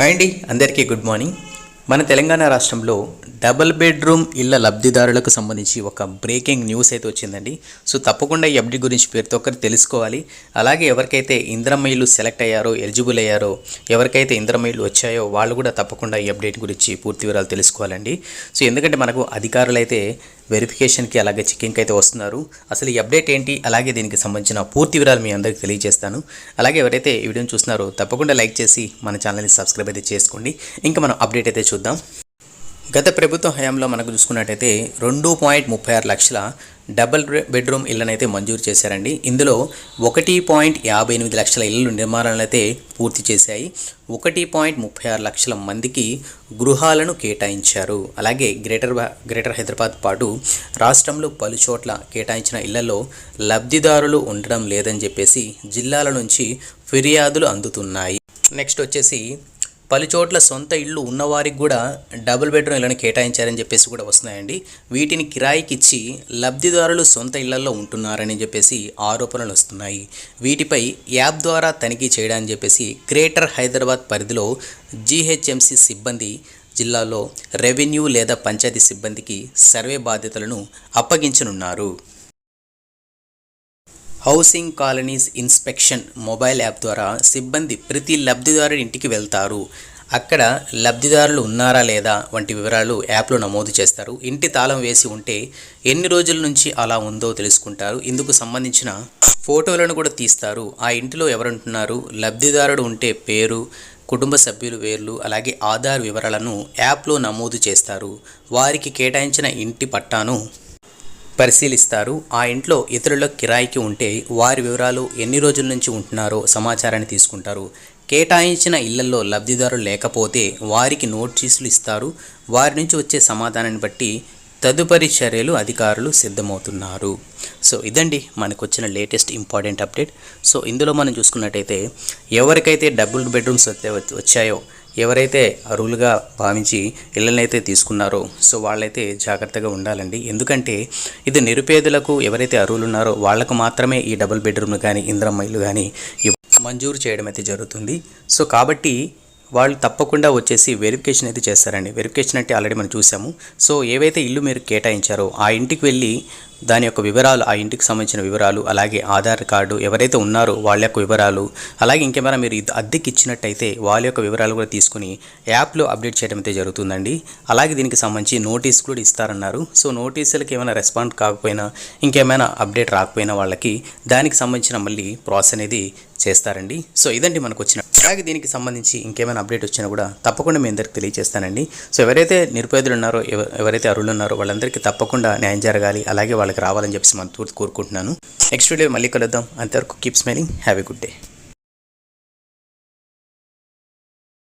Hi అండి అందరికీ good morning మన తెలంగాణ రాష్ట్రంలో డబుల్ బెడ్రూమ్ ఇళ్ళ లబ్ధిదారులకు సంబంధించి ఒక బ్రేకింగ్ న్యూస్ అయితే వచ్చిందండి. సో తప్పకుండా ఈ అప్డేట్ గురించి ప్రతి ఒక్కరు తెలుసుకోవాలి. అలాగే ఎవరికైతే ఇంద్రమ్మ ఇల్లు సెలెక్ట్ అయ్యారో ఎలిజిబుల్ అయ్యారో ఎవరికైతే ఇంద్రమ్మ ఇల్లు వచ్చాయో వాళ్ళు కూడా తప్పకుండా ఈ అప్డేట్ గురించి పూర్తి వివరాలు తెలుసుకోవాలండి. సో ఎందుకంటే మనకు అధికారులు అయితే వెరిఫికేషన్కి అలాగే చెక్కింగ్కి అయితే వస్తున్నారు. అసలు ఈ అప్డేట్ ఏంటి? అలాగే దీనికి సంబంధించిన పూర్తి వివరాలు మీ అందరికీ తెలియజేస్తాను. అలాగే ఎవరైతే ఈ వీడియోని చూస్తున్నారో తప్పకుండా లైక్ చేసి మన ఛానల్ని సబ్స్క్రైబ్ అయితే చేసుకోండి. ఇంకా మనం అప్డేట్ అయితే చూద్దాం. గత ప్రభుత్వ హయాంలో మనకు చూసుకున్నట్టయితే రెండు పాయింట్ ముప్పై ఆరు లక్షల డబుల్ బెడ్రూమ్ ఇళ్ళనైతే మంజూరు చేశారండి. ఇందులో ఒకటి పాయింట్ యాభై ఎనిమిది లక్షల ఇళ్ళు నిర్మాణాలను అయితే పూర్తి చేశాయి. ఒకటి పాయింట్ ముప్పై ఆరు లక్షల మందికి గృహాలను కేటాయించారు. అలాగే గ్రేటర్ గ్రేటర్ హైదరాబాద్ పాటు రాష్ట్రంలో పలు చోట్ల కేటాయించిన ఇళ్ళలో లబ్ధిదారులు ఉండడం లేదని చెప్పేసి జిల్లాల నుంచి ఫిర్యాదులు అందుతున్నాయి. నెక్స్ట్ వచ్చేసి పలుచోట్ల సొంత ఇళ్ళు ఉన్నవారికి కూడా డబుల్ బెడ్రూమ్ ఇళ్ళని కేటాయించారని చెప్పేసి కూడా వస్తున్నాయండి. వీటిని కిరాయికి ఇచ్చి లబ్ధిదారులు సొంత ఇళ్ళలో ఉంటున్నారని చెప్పేసి ఆరోపణలు వస్తున్నాయి. వీటిపై యాప్ ద్వారా తనిఖీ చేయడానికి చెప్పేసి గ్రేటర్ హైదరాబాద్ పరిధిలో జీహెచ్ఎంసీ సిబ్బంది జిల్లాలో రెవెన్యూ లేదా పంచాయతీ సిబ్బందికి సర్వే బాధ్యతలను అప్పగించనున్నారు. Housing colonies inspection mobile app ద్వారా సిబ్బంది ప్రతి లబ్ధిదారు ఇంటికి వెళ్తారు. అక్కడ లబ్ధిదారులు ఉన్నారా లేదా వంటి వివరాలు యాప్లో నమోదు చేస్తారు. ఇంటి తాళం వేసి ఉంటే ఎన్ని రోజుల నుంచి అలా ఉందో తెలుసుకుంటారు. ఇందుకు సంబంధించిన ఫోటోలను కూడా తీస్తారు. ఆ ఇంటిలో ఎవరుంటున్నారు? లబ్ధిదారుడు ఉంటే పేరు కుటుంబ సభ్యులు వేర్లు అలాగే ఆధార్ వివరాలను యాప్లో నమోదు చేస్తారు. వారికి కేటాయించిన ఇంటి పట్టాను పరిశీలిస్తారు. ఆ ఇంట్లో ఇతరుల కిరాయికి ఉంటే వారి వివరాలు ఎన్ని రోజుల నుంచి ఉంటున్నారో సమాచారాన్ని తీసుకుంటారు. కేటాయించిన ఇళ్ళలో లబ్ధిదారులు లేకపోతే వారికి నోటీసులు ఇస్తారు. వారి నుంచి వచ్చే సమాధానాన్ని బట్టి తదుపరి చర్యలు అధికారులు సిద్ధమవుతున్నారు. సో ఇదండి మనకు వచ్చిన లేటెస్ట్ ఇంపార్టెంట్ అప్డేట్. సో ఇందులో మనం చూసుకున్నట్టయితే ఎవరికైతే డబుల్ బెడ్రూమ్స్ వచ్చాయో ఎవరైతే అరువులుగా భావించి ఇళ్ళనైతే తీసుకున్నారో సో వాళ్ళైతే జాగ్రత్తగా ఉండాలండి. ఎందుకంటే ఇది నిరుపేదలకు ఎవరైతే అరువులు ఉన్నారో వాళ్ళకు మాత్రమే ఈ డబుల్ బెడ్రూమ్లు కానీ ఇంద్రమ్మ ఇల్లు కానీ మంజూరు చేయడం అయితే జరుగుతుంది. సో కాబట్టి వాళ్ళు తప్పకుండా వచ్చేసి వెరిఫికేషన్ అయితే చేస్తారండి. వెరిఫికేషన్ అంటే ఆల్రెడీ మనం చూసాము. సో ఏవైతే ఇల్లు మీరు కేటాయించారో ఆ ఇంటికి వెళ్ళి దాని యొక్క వివరాలు ఆ ఇంటికి సంబంధించిన వివరాలు అలాగే ఆధార్ కార్డు ఎవరైతే ఉన్నారో వాళ్ళ యొక్క వివరాలు అలాగే ఇంకేమైనా మీరు అద్దెకి ఇచ్చినట్టయితే వాళ్ళ యొక్క వివరాలు కూడా తీసుకుని యాప్లో అప్డేట్ చేయడం అయితే జరుగుతుందండి. అలాగే దీనికి సంబంధించి నోటీస్ కూడా ఇస్తారన్నారు. సో నోటీసులకి ఏమైనా రెస్పాండ్ కాకపోయినా ఇంకేమైనా అప్డేట్ రాకపోయినా వాళ్ళకి దానికి సంబంధించిన మళ్ళీ ప్రాసెస్ అనేది చేస్తారండి. సో ఇదండి మనకు వచ్చిన అలాగే దీనికి సంబంధించి ఇంకేమైనా అప్డేట్ వచ్చినా కూడా తప్పకుండా మీ అందరికి తెలియజేస్తానండి. సో ఎవరైతే నిరుపేదలు ఉన్నారో ఎవరైతే అరువులు ఉన్నారో వాళ్ళందరికీ తప్పకుండా న్యాయం జరగాలి. అలాగే వాళ్ళకి రావాలని చెప్పేసి మనం కోరుకుంటున్నాను. నెక్స్ట్ వీడియో మళ్ళీ కలుద్దాం. అంతవరకు keep smiling have good day